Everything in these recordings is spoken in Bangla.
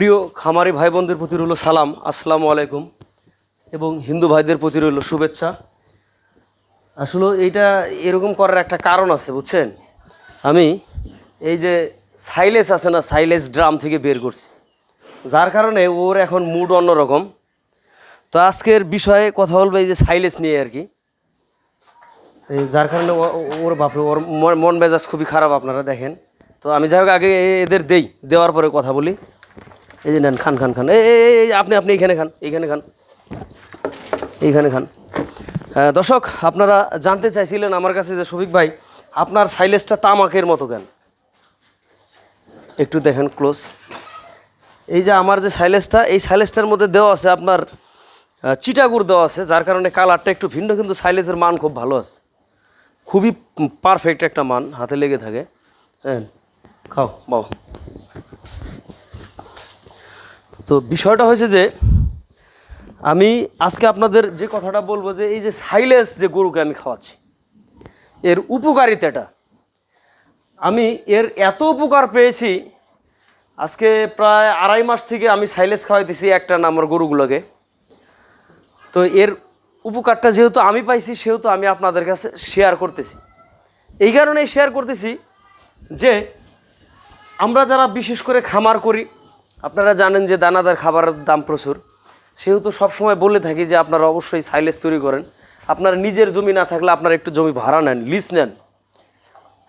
প্রিয় খামারি ভাই বোনদের প্রতি রইল সালাম, আসসালামু আলাইকুম, এবং হিন্দু ভাইদের প্রতি রইল শুভেচ্ছা। আসলে এইটা এরকম করার একটা কারণ আছে, বুঝছেন? আমি এই যে সাইলেস আছে না, সাইলেস ড্রাম থেকে বের করছি। যার কারণে ওর এখন মুড অন্যরকম। তো আজকের বিষয়ে কথা বলব এই যে সাইলেস নিয়ে আর কি। যার কারণে ওর বাপরে ওর মন মেজাজ খুবই খারাপ আপনারা দেখেন। তো আমি যাই হোক, আগে এদের দেই, দেওয়ার পরে কথা বলি। এই যে নেন খান খান খান। এই আপনি আপনি এইখানে খান এইখানে খান। এইখানে খান। হ্যাঁ, দর্শক আপনারা জানতে চাইছিলেন আমার কাছে যে শফিক ভাই আপনার সাইলেসটা তামাকের মতো কেন? একটু দেখেন ক্লোজ এই যে আমার যে সাইলেসটা এই সাইলেসটার মধ্যে দেওয়া আছে আপনার চিটাগুড় দেওয়া আছে যার কারণে কালারটা একটু ভিন্ন কিন্তু সাইলেসের মান খুব ভালো আছে। খুবই পারফেক্ট একটা মান হাতে লেগে থাকে। হ্যাঁ খাও বাবা। তো বিষয়টা হয়েছে যে আমি আজকে আপনাদের যে কথাটা বলব যে এই যে সাইলেস যে গরুকে আমি খাওয়াচ্ছি, এর উপকারিতাটা আমি এর এত উপকার পেয়েছি, আজকে প্রায় আড়াই মাস থেকে আমি সাইলেস খাওয়াইতেছি একটা না আমার গরুগুলোকে। তো এর উপকারটা যেহেতু আমি পাইছি, সেহেতু আমি আপনাদের কাছে শেয়ার করতেছি। এই কারণেই শেয়ার করতেছি যে আমরা যারা বিশেষ করে খামার করি আপনারা জানেন যে দানাদার খাবারের দাম প্রচুর। সেহেতু সবসময় বলে থাকি যে আপনারা অবশ্যই সাইলেজ তৈরি করেন। আপনার নিজের জমি না থাকলে আপনারা একটু জমি ভাড়া নেন লিজ নেন।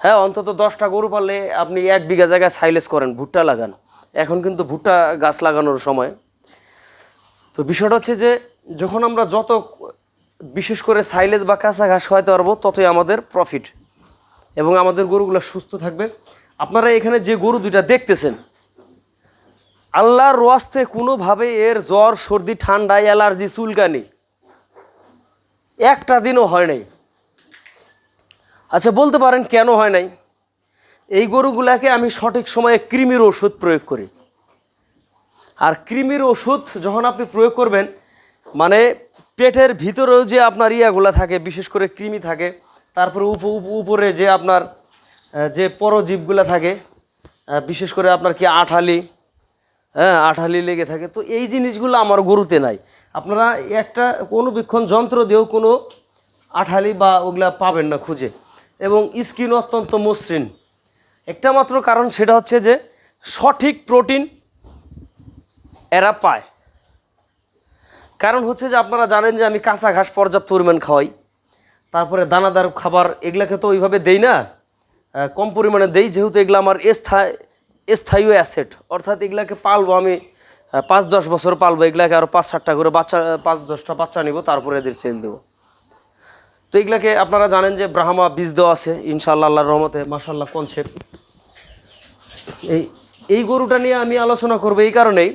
হ্যাঁ অন্তত দশটা গরু পারলে আপনি এক বিঘা জায়গায় সাইলেজ করেন, ভুট্টা লাগান। এখন কিন্তু ভুট্টা গাছ লাগানোর সময়। তো বিষয়টা হচ্ছে যে, যখন আমরা যত বিশেষ করে সাইলেজ বা কাঁচা ঘাস খাওয়াতে পারব, ততই আমাদের প্রফিট এবং আমাদের গরুগুলো সুস্থ থাকবে। আপনারা এখানে যে গরু দুইটা দেখতেছেন আল্লাহর রোয়াস্তে কোনোভাবে এর জ্বর, সর্দি ঠান্ডা অ্যালার্জি, চুলকানি একটা দিনও হয় নাই। আচ্ছা বলতে পারেন কেন হয় নাই? এই গরুগুলাকে আমি সঠিক সময়ে কৃমির ওষুধ প্রয়োগ করি। আর কৃমির ওষুধ যখন আপনি প্রয়োগ করবেন মানে পেটের ভিতরেও যে আপনার ইয়াগুলা থাকে, বিশেষ করে কৃমি থাকে, তারপরে উপ, উপ- উপরে যে আপনার যে পরজীবগুলা থাকে বিশেষ করে আপনার কি আঠালি হ্যাঁ আঠালি লেগে থাকে। তো এই জিনিসগুলো আমার গরুতে নাই। আপনারা একটা কোনো বিক্ষণ যন্ত্র দিয়েও কোনো আঠালি বা ওগুলা পাবেন না খুঁজে। এবং স্কিন অত্যন্ত মসৃণ। একটা মাত্র কারণ সেটা হচ্ছে যে সঠিক প্রোটিন এরা পায়। কারণ হচ্ছে যে আপনারা জানেন যে আমি কাঁচা ঘাস পর্যাপ্ত পরিমাণ খাওয়াই। তারপরে দানাদার খাবার এগুলাকে তো ওইভাবে দেই না। কম পরিমাণে দেই, যেহেতু এগুলো আমার স্থায়ী স্থায়ী অ্যাসেট অর্থাৎ এগুলাকে পালবো আমি পাঁচ দশ বছর পালবো, এগুলাকে আরও পাঁচ সাতটা করে বাচ্চা পাঁচ দশটা বাচ্চা নিব, তারপরে এদের সেল দেবো। তো এগুলাকে আপনারা জানেন যে ব্রাহ্মা বীজ দেওয়া আছে, ইনশাআল্লাহ, আল্লাহর রহমতে মাসাল্লাহ কনসেপ্ট। এই এই গরুটা নিয়ে আমি আলোচনা করব এই কারণেই।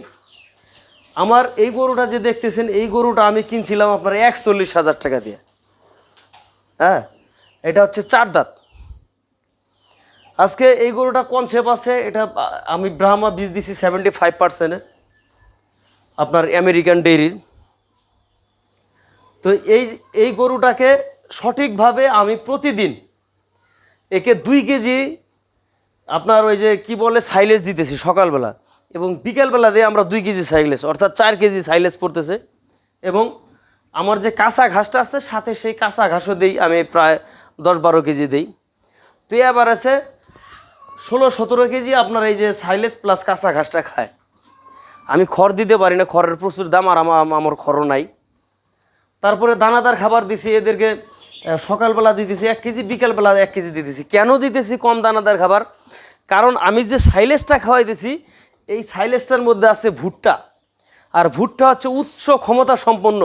আমার এই গরুটা যে দেখতেছেন, এই গরুটা আমি কিনছিলাম আপনার একচল্লিশ হাজার টাকা দিয়ে। হ্যাঁ এটা হচ্ছে চার দাঁত। আজকে এই গরুটা কোন কনসেপ্ট আছে, এটা আমি ব্রাহ্মা বীজ দিছি সেভেন্টি ফাইভ পার্সেন্টের আপনার আমেরিকান ডেইরির তো এই এই গরুটাকে সঠিকভাবে আমি প্রতিদিন একে দুই কেজি আপনার ওই যে কি বলে সাইলেজ দিতেছি সকালবেলা এবং বিকেলবেলা দিয়ে আমরা দুই কেজি সাইলেজ অর্থাৎ চার কেজি সাইলেজ পড়তেছে এবং আমার যে কাঁচা ঘাসটা আছে, সাথে সেই কাঁচা ঘাসও দিই, আমি প্রায় দশ বারো কেজি দিই। তো এবার আছে ষোলো, সতেরো কেজি আপনার এই যে সাইলেস প্লাস কাঁচা ঘাসটা খায়। আমি খড় দিতে পারি না, খড়ের প্রচুর দাম আর আমার আমার খড়ও নাই। তারপরে দানাদার খাবার দিছি, এদেরকে সকালবেলা দিতেছি এক কেজি, বিকালবেলা এক কেজি দিতেছি কেন দিতেছি কম দানাদার খাবার? কারণ আমি যে সাইলেসটা খাওয়াইতেছি, এই সাইলেসটার মধ্যে আছে ভুট্টা। আর ভুট্টা হচ্ছে উচ্চ ক্ষমতা সম্পন্ন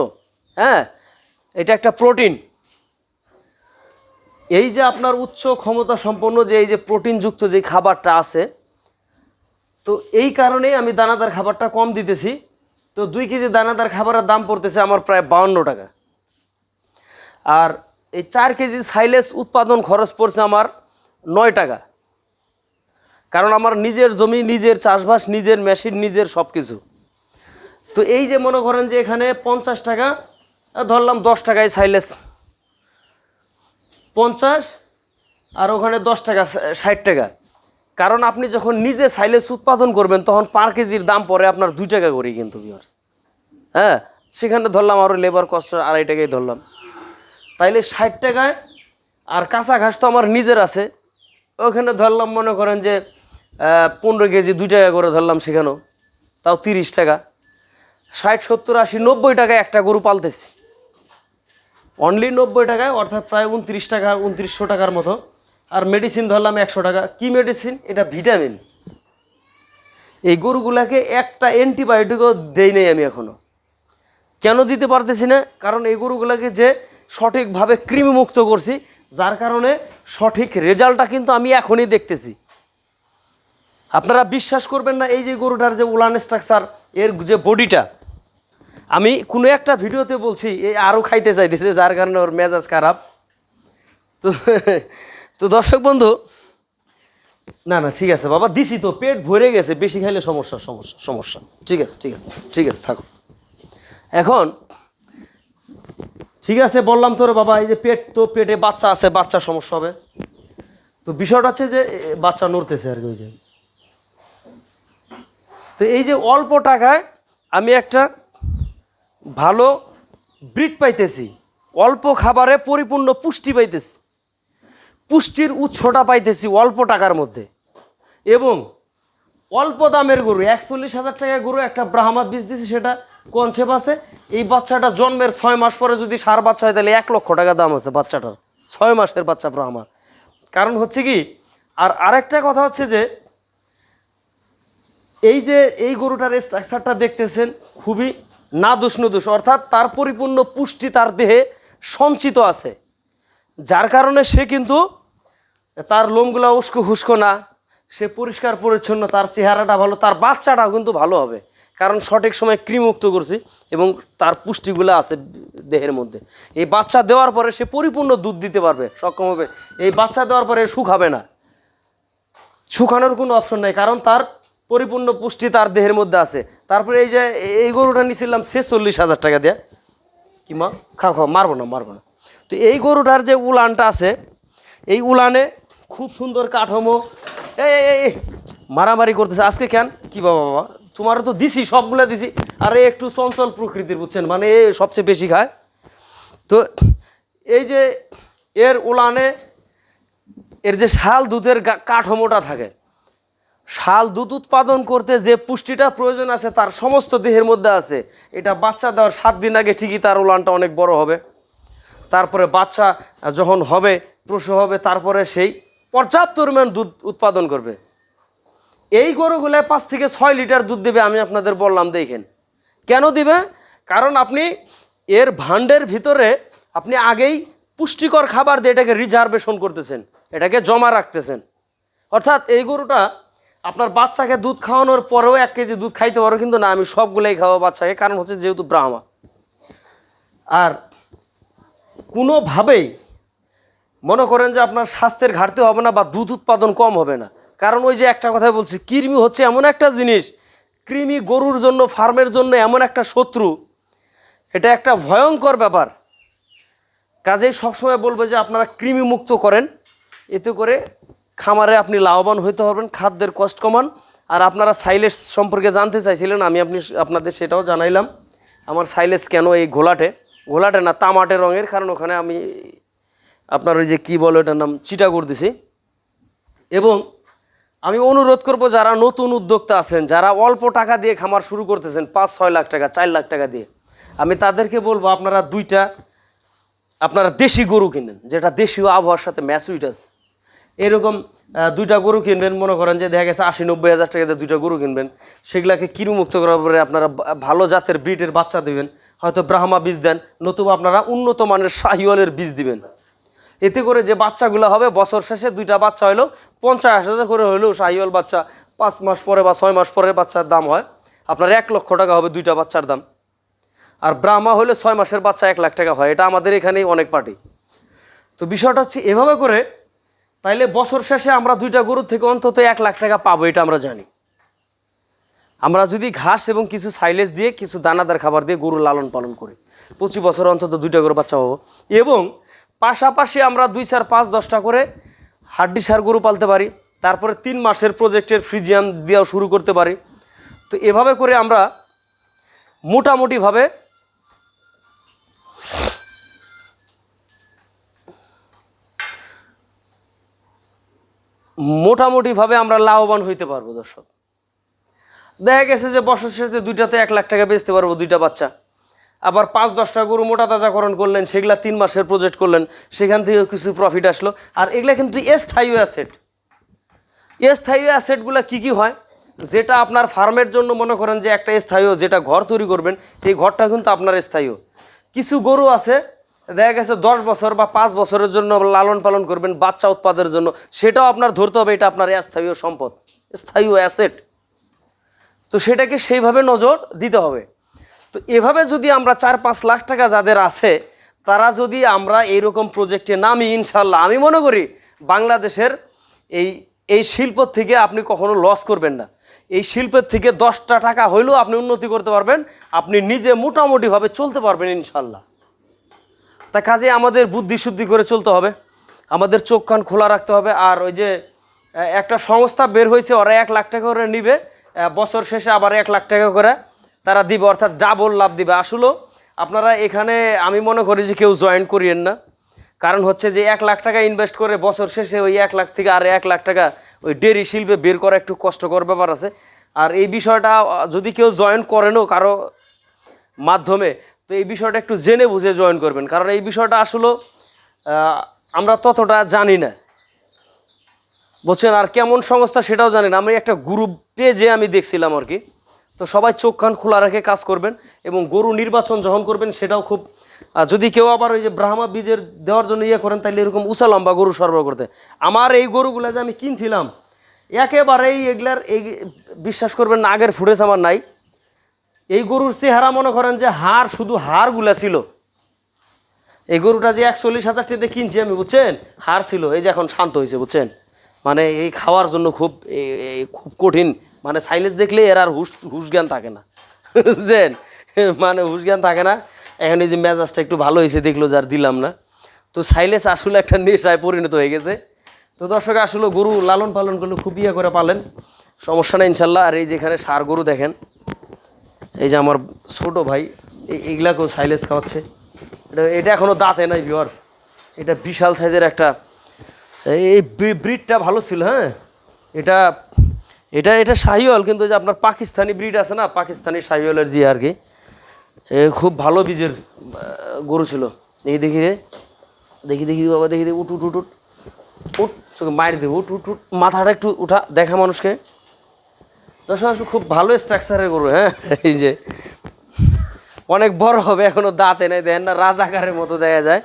হ্যাঁ? এটা একটা প্রোটিন এই যে আপনার উচ্চ ক্ষমতা সম্পন্ন যে এই যে প্রোটিনযুক্ত যে খাবারটা আছে, তো এই কারণেই আমি দানাদার খাবারটা কম দিতেছি। তো দুই কেজি দানাদার খাবারের দাম পড়তেছে আমার প্রায় বাউন্ন টাকা। আর এই চার কেজি সাইলেস উৎপাদন খরচ পড়ছে আমার নয় টাকা। কারণ আমার নিজের জমি, নিজের চাষবাস, নিজের মেশিন, নিজের সব কিছু তো এই যে মনে করেন যে এখানে পঞ্চাশ টাকা ধরলাম দশ টাকায় সাইলেস পঞ্চাশ আর ওখানে দশ টাকা ষাট টাকা। কারণ আপনি যখন নিজে সাইলেস উৎপাদন করবেন, তখন পার কেজির দাম পড়ে আপনার দুই টাকা করে কিন্তু ভিউয়ার্স হ্যাঁ? সেখানে ধরলাম আরও লেবার কস্ট আড়াই টাকাই ধরলাম। তাইলে ষাট টাকায় আর কাঁচা ঘাস তো আমার নিজের আছে। ওখানে ধরলাম মনে করেন যে পনেরো কেজি দুই টাকা করে ধরলাম সেখানেও। তাও তিরিশ টাকা। ষাট, সত্তর, আশি, নব্বই টাকায় একটা গরু পালতেছি। অনলি নব্বই টাকায়, অর্থাৎ প্রায় উনত্রিশ টাকা, উনত্রিশশো টাকার মতো। আর মেডিসিন ধরলাম একশো টাকা। কি মেডিসিন এটা ভিটামিন এই গরুগুলাকে একটা অ্যান্টিবায়োটিকও দেই নেই আমি এখনও কেন দিতে পারতেছি না? কারণ এই গরুগুলোকে যে সঠিকভাবে কৃমিমুক্ত করছি, যার কারণে সঠিক রেজাল্টটা কিন্তু আমি এখনই দেখতেছি। আপনারা বিশ্বাস করবেন না, এই যে গরুটার যে উলান স্ট্রাকচার এর যে বডিটা আমি কোনো একটা ভিডিওতে বলছি এই আরও খাইতে চাইতেছে, যার কারণে ওর মেজাজ খারাপ। তো তো দর্শক বন্ধু, না না, ঠিক আছে বাবা, দিছি তো, পেট ভরে গেছে, বেশি খাইলে সমস্যা সমস্যা সমস্যা। ঠিক আছে ঠিক আছে ঠিক আছে, থাকো। এখন, ঠিক আছে, বললাম তোর বাবা, এই যে পেট, তো পেটে বাচ্চা আছে, বাচ্চা সমস্যা হবে। তো বিষয়টা হচ্ছে যে বাচ্চা নড়তেছে আর কি, ওই যে। তো এই যে অল্প টাকায় আমি একটা ভালো ব্রিড পাইতেছি, অল্প খাবারে পরিপূর্ণ পুষ্টি পাইতেছি, পুষ্টির উৎসটা পাইতেছি অল্প টাকার মধ্যে। এবং অল্প দামের গরু, একচল্লিশ হাজার টাকার গরু একটা ব্রাহ্মা বীজ দিছি, সেটা কনসেপ্ট আছে। এই বাচ্চাটা জন্মের ছয় মাস পরে যদি সার বাচ্চা হয়, তাহলে এক লক্ষ টাকা দাম আছে বাচ্চাটার, ছয় মাসের বাচ্চা ব্রাহ্মা। কারণ হচ্ছে কি, আর আরেকটা কথা হচ্ছে যে, এই যে এই গরুটার স্ট্রাকচারটা দেখতেছেন, খুবই নাদুস নুদুস, অর্থাৎ তার পরিপূর্ণ পুষ্টি তার দেহে সঞ্চিত আছে। যার কারণে সে কিন্তু তার লোমগুলা উস্কো হুস্কো না, সে পরিষ্কার পরিচ্ছন্ন, তার চেহারাটা ভালো, তার বাচ্চাটাও কিন্তু ভালো হবে। কারণ সঠিক সময় ক্রিমুক্ত করছি এবং তার পুষ্টিগুলো আছে দেহের মধ্যে। এই বাচ্চা দেওয়ার পরে সে পরিপূর্ণ দুধ দিতে পারবে, সক্ষম হবে। এই বাচ্চা দেওয়ার পরে শুকাবে না। শুকানোর কোনো অপশন নাই, কারণ তার পরিপূর্ণ পুষ্টি তার দেহের মধ্যে আছে। তারপরে এই যে এই গরুটা নিয়েছিলাম ছেচল্লিশ হাজার টাকা দিয়ে। কি মা? খাও খাও, মারবো না মারবো না। তো এই গরুটার যে উলানটা আছে, এই উলানে খুব সুন্দর কাঠামো। এই মারামারি করতেছে। আজকে কেন? কি বাবা বাবা? তোমারও তো দিছি, সবগুলো দিছি। আর একটু চঞ্চল প্রকৃতির, বুঝছেন? মানে এ সবচেয়ে বেশি খায়। তো এই যে এর উলানে এর যে শাল দুধের কাঠামোটা থাকে শাল দুধ উৎপাদন করতে যে পুষ্টিটা প্রয়োজন আছে তার সমস্ত দেহের মধ্যে আছে, এটা বাচ্চা দেওয়ার সাত দিন আগে ঠিকই তার উলানটা অনেক বড় হবে। তারপরে বাচ্চা যখন হবে, প্রসব হবে, তারপরে সেই পর্যাপ্ত পরিমাণ দুধ উৎপাদন করবে। এই গরুগুলো পাঁচ থেকে ছয় লিটার দুধ দেবে, আমি আপনাদের বললাম, দেখেন। কেন দিবে? কারণ আপনি এর ভান্ডের ভিতরে আপনি আগেই পুষ্টিকর খাবার দিয়ে এটাকে রিজার্ভেশন করতেছেন, এটাকে জমা রাখতেছেন। অর্থাৎ এই গরুটা আপনার বাচ্চাকে দুধ খাওয়ানোর পরেও এক কেজি দুধ খাইতে পারো, কিন্তু না, আমি সবগুলোই খাওয়া বাচ্চাকে, কারণ হচ্ছে যেহেতু ব্রাহ্মা। আর কোনোভাবেই মনে করেন যে আপনার স্বাস্থ্যের ঘাটতি হবে না বা দুধ উৎপাদন কম হবে না। কারণ ওই যে একটা কথা বলছি, কৃমি হচ্ছে এমন একটা জিনিস, কৃমি গরুর জন্য, ফার্মের জন্য এমন একটা শত্রু। এটা একটা ভয়ঙ্কর ব্যাপার। কাজেই সবসময় বলবে যে আপনারা কৃমি মুক্ত করেন, এতে করে খামারে আপনি লাভবান হইতে পারবেন খাদ্যের কষ্ট কমান। আর আপনারা সাইলেস সম্পর্কে জানতে চাইছিলেন, আমি আপনি আপনাদের সেটাও জানাইলাম। আমার সাইলেস কেন এই ঘোলাটে? ঘোলাটে না, তামাটে রঙের, কারণ ওখানে আমি আপনার ওই যে কী বলো এটার নাম, চিটাগুড় দিছি। এবং আমি অনুরোধ করব, যারা নতুন উদ্যোক্তা আছেন, যারা অল্প টাকা দিয়ে খামার শুরু করতেছেন, পাঁচ, ছয় লাখ টাকা, চার লাখ টাকা দিয়ে, আমি তাদেরকে বলব, আপনারা দুইটা, আপনারা দেশি গরু কিনেন, যেটা দেশীয় আবহাওয়ার সাথে ম্যাচুইট আছে এরকম দুইটা গরু কিনবেন, মনে করেন যে দেখা গেছে আশি, নব্বই হাজার টাকা দিয়ে দুইটা গরু কিনবেন। সেগুলাকে কিরুমুক্ত করার পরে আপনারা ভালো জাতের ব্রিডের বাচ্চা দিবেন। হয়তো ব্রাহ্মা বীজ দেন, নতুবা আপনারা উন্নত মানের শাহিওয়ালের বীজ দিবেন। এতে করে যে বাচ্চাগুলো হবে, বছর শেষে দুইটা বাচ্চা হলো পঞ্চাশ হাজার করে হলেও শাহিওয়াল বাচ্চা। পাঁচ মাস পরে বা ছয় মাস পরে বাচ্চার দাম হয়। আপনার এক লক্ষ টাকা হবে দুইটা বাচ্চার দাম। আর ব্রাহ্মা হলে ছয় মাসের বাচ্চা এক লাখ টাকা হয়। এটা আমাদের এখানেই অনেক পার্টি। তো বিষয়টা হচ্ছে এভাবে করে তাইলে বছর শেষে আমরা দুইটা গরুর থেকে অন্তত এক লাখ টাকা পাবো, এটা আমরা জানি। আমরা যদি ঘাস এবং কিছু সাইলেজ দিয়ে কিছু দানাদার খাবার দিয়ে গরু লালন পালন করি, পঁচিশ বছর অন্তত দুইটা গরু বাচ্চা পাবো। এবং পাশাপাশি আমরা দুই চার পাঁচ দশটা করে হাড্ডি সার গরু পালতে পারি, তারপরে তিন মাসের প্রজেক্টের ফ্রিজিয়াম দেওয়া শুরু করতে পারি। তো এভাবে করে আমরা মোটামুটিভাবে মোটামুটিভাবে আমরা লাভবান হইতে পারব, দর্শক। দেখা গেছে যে বছর শেষে দুইটাতে এক লাখ টাকা বেচতে পারব দুইটা বাচ্চা। আবার পাঁচ দশটা গরু মোটা তাজাকরণ করলেন, সেগুলা তিন মাসের প্রজেক্ট করলেন, সেখান থেকে কিছু প্রফিট আসলো। আর এগুলা কিন্তু স্থায়ী অ্যাসেট স্থায়ী অ্যাসেটগুলো কী কী হয়? যেটা আপনার ফার্মের জন্য মনে করেন যে একটা স্থায়ী, যেটা ঘর তৈরি করবেন, এই ঘরটা কিন্তু আপনার স্থায়ী। কিছু গরু আছে দেখা গেছে দশ বছর বা পাঁচ বছরের জন্য লালন পালন করবেন বাচ্চা উৎপাদের জন্য। সেটাও আপনার ধরতে হবে, এটা আপনার স্থায়ী সম্পদ স্থায়ী অ্যাসেট তো সেটাকে সেইভাবে নজর দিতে হবে। তো এভাবে যদি আমরা চার পাঁচ লাখ টাকা যাদের আছে, তারা যদি আমরা এইরকম প্রজেক্টে নামি ইনশাল্লাহ আমি মনে করি বাংলাদেশের এই এই শিল্প থেকে আপনি কখনো লস করবেন না। এই শিল্পের থেকে দশটা টাকা হইলেও আপনি উন্নতি করতে পারবেন, আপনি নিজে মোটামুটিভাবে চলতে পারবেন ইনশাল্লাহ তা কাজে আমাদের বুদ্ধি শুদ্ধি করে চলতে হবে। আমাদের চোখ কান খোলা রাখতে হবে। আর ওই যে একটা সংস্থা বের হয়েছে, ওরা এক লাখ টাকা করে নিবে। বছর শেষে আবার এক লাখ টাকা করে তারা দিবে, অর্থাৎ ডাবল লাভ দিবে। আসলেও আপনারা এখানে, আমি মনে করি যে কেউ জয়েন করিয়েন না। কারণ হচ্ছে যে, এক লাখ টাকা ইনভেস্ট করে বছর শেষে ওই এক লাখ থেকে আর এক লাখ টাকা ওই ডেরি শিল্পে বের করা একটু কষ্টকর ব্যাপার আছে। আর এই বিষয়টা যদি কেউ জয়েন করেনও কারও মাধ্যমে তো এই বিষয়টা একটু জেনে বুঝে জয়েন করবেন। কারণ এই বিষয়টা আসলে আমরা ততটা জানি না। বলছেন আর কেমন সংস্থা সেটাও জানি না। আমি একটা গ্রুপ পেজে আমি দেখছিলাম আর কি। তো সবাই চোখ কান খোলা রেখে কাজ করবেন এবং গরু নির্বাচন যখন করবেন সেটাও খুব যদি কেউ আবার ওই যে ব্রাহ্মা বীজের দেওয়ার জন্য ইয়ে করেন তাহলে এরকম উঁচা লম্বা গরু সরবরাহ করতে। আমার এই গরুগুলো যে আমি কিনছিলাম, একেবারেই এগুলার এই, বিশ্বাস করবেন না, আগের ফুটেজ আমার নাই। এই গরুর চেহারা মনে করেন যে হাড় শুধু হাড়গুলা ছিল। এই গরুটা যে একচল্লিশ হাজার টাকাতে কিনছি আমি, বুঝছেন? হার ছিল, এই যে এখন শান্ত হয়েছে, বুঝছেন? মানে এই খাওয়ার জন্য খুব খুব কঠিন। মানে সাইলেজ দেখলে এর আর হুশ হুশ জ্ঞান থাকে না। বুঝছেন? মানে হুশ জ্ঞান থাকে না। এখন এই যে মেজাজটা একটু ভালো হয়েছে, দেখল যার দিলাম না। তো সাইলেজ আসলে একটা নেশায় পরিণত হয়ে গেছে। তো দর্শক, আসলে গরু লালন পালন করলে খুব ইয়ে করে পালেন। সমস্যা নেই, ইনশাল্লাহ। আর এই যেখানে সার গরু দেখেন এই যে আমার ছোট ভাই, এই- এইগুলাকেও সাইলেজ খাওয়াচ্ছে। এটা এটা এখনও দাঁতে নাই ভিওয়ার্স এটা বিশাল সাইজের একটা, এই ব্রিডটা ভালো ছিল হ্যাঁ? এটা এটা এটা শাহিওয়াল, কিন্তু যে আপনার পাকিস্তানি ব্রিড আছে না, পাকিস্তানি শাহিওয়ালের জি আর কি খুব ভালো বীজের গরু ছিল। দেখি দেখি রে। দেখি দেখি, বাবা, দেখি দেখি, উঠ উঠ উঠ উঠ। উঠ তোকে মায়ের দেবো, উঠ উঠ উঠ। মাথাটা একটু উঠা, দেখা মানুষকে। দর্শক খুব ভালো স্ট্রাকচারের গরু হ্যাঁ? এই যে অনেক বড় হবে, এখনও দাঁতে নেই, দেখেন না, রাজাকারের মতো দেখা যায়।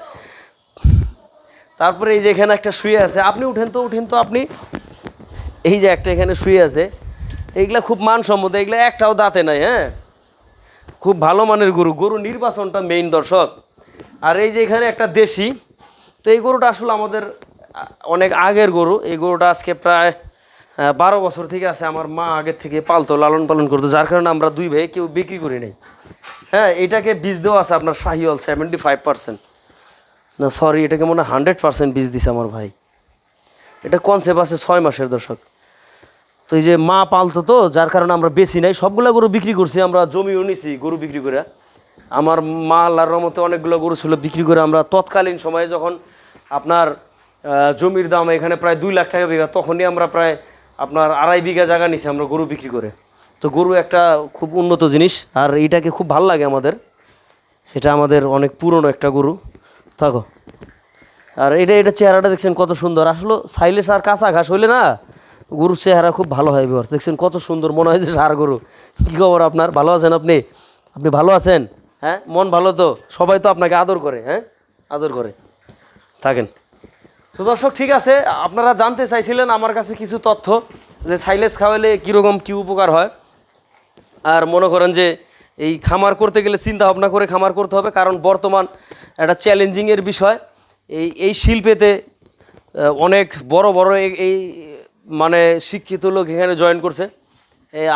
তারপরে এই যে এখানে একটা শুয়ে আছে, আপনি উঠেন তো উঠেন তো আপনি। এই যে একটা এখানে শুয়ে আছে, এইগুলা খুব মানসম্মত এগুলা একটাও দাঁতে নাই হ্যাঁ? খুব ভালো মানের গরু গরু নির্বাচনটা মেইন দর্শক। আর এই যে এখানে একটা দেশি, তো এই গরুটা আসলে আমাদের অনেক আগের গরু, এই গরুটা আজকে প্রায় বারো বছর থেকে আছে আমার মা আগের থেকে পালতো, লালন পালন করতো, যার কারণে আমরা দুই ভাই কেউ বিক্রি করি নাই। হ্যাঁ এটাকে বীজ দেওয়া আছে আপনার শাহিওয়াল সেভেন্টি ফাইভ পার্সেন্ট না সরি এটাকে মনে হয় হান্ড্রেড পার্সেন্ট বীজ দিছে আমার ভাই। এটা কনসেপ্ট আছে ছয় মাসের দর্শক তো এই যে মা পালতো তো, যার কারণে আমরা বেশি নাই। সবগুলো গরু বিক্রি করছি, আমরা জমিও নিছি গরু বিক্রি করে। আমার মা আল্লাহর রহমতে অনেকগুলো গরু ছিল বিক্রি করে। আমরা তৎকালীন সময়ে যখন আপনার জমির দাম এখানে প্রায় দুই লাখ টাকা বিঘা, তখনই আমরা প্রায় আপনার আড়াই বিঘা জায়গা নিছি আমরা গরু বিক্রি করে। তো গরু একটা খুব উন্নত জিনিস, আর এইটাকে খুব ভালো লাগে আমাদের। এটা আমাদের অনেক পুরনো একটা গরু। থাকো। আর এটা এটা চেহারাটা দেখছেন কত সুন্দর। আসলে সাইলেস আর কাঁচা ঘাস হইলে না, গরুর চেহারা খুব ভালো হয় বিহার দেখছেন কত সুন্দর মনে হয় যে সার গরু। কী খবর আপনার? ভালো আছেন আপনি? আপনি ভালো আছেন? হ্যাঁ মন ভালো তো? সবাই তো আপনাকে আদর করে হ্যাঁ? আদর করে। থাকেন। তো দর্শক, ঠিক আছে, আপনারা জানতে চাইছিলেন আমার কাছে কিছু তথ্য যে সাইলেস খাওয়ালে কীরকম কী উপকার হয়। আর মনে করেন যে এই খামার করতে গেলে চিন্তা ভাবনা করে খামার করতে হবে, কারণ বর্তমান একটা চ্যালেঞ্জিংয়ের বিষয়। এই এই শিল্পেতে অনেক বড় বড় এই- মানে শিক্ষিত লোক এখানে জয়েন করছে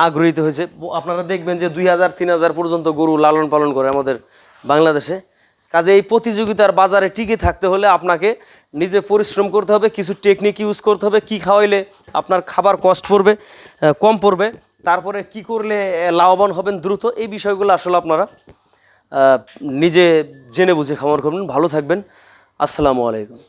আগ্রহীত হয়েছে। আপনারা দেখবেন যে দুই হাজার, তিন হাজার পর্যন্ত গরু লালন পালন করে আমাদের বাংলাদেশে। কাজে এই প্রতিযোগিতার বাজারে টিকে থাকতে হলে আপনাকে নিজে পরিশ্রম করতে হবে, কিছু টেকনিক ইউজ করতে হবে, কি খাওয়াইলে আপনার খাবার কষ্ট পড়বে কম পড়বে, তারপরে কি করলে লাভবান হবেন দ্রুত, এই বিষয়গুলো আসলে আপনারা নিজে জেনে বুঝে খামার করবেন। ভালো থাকবেন। আসসালামু আলাইকুম।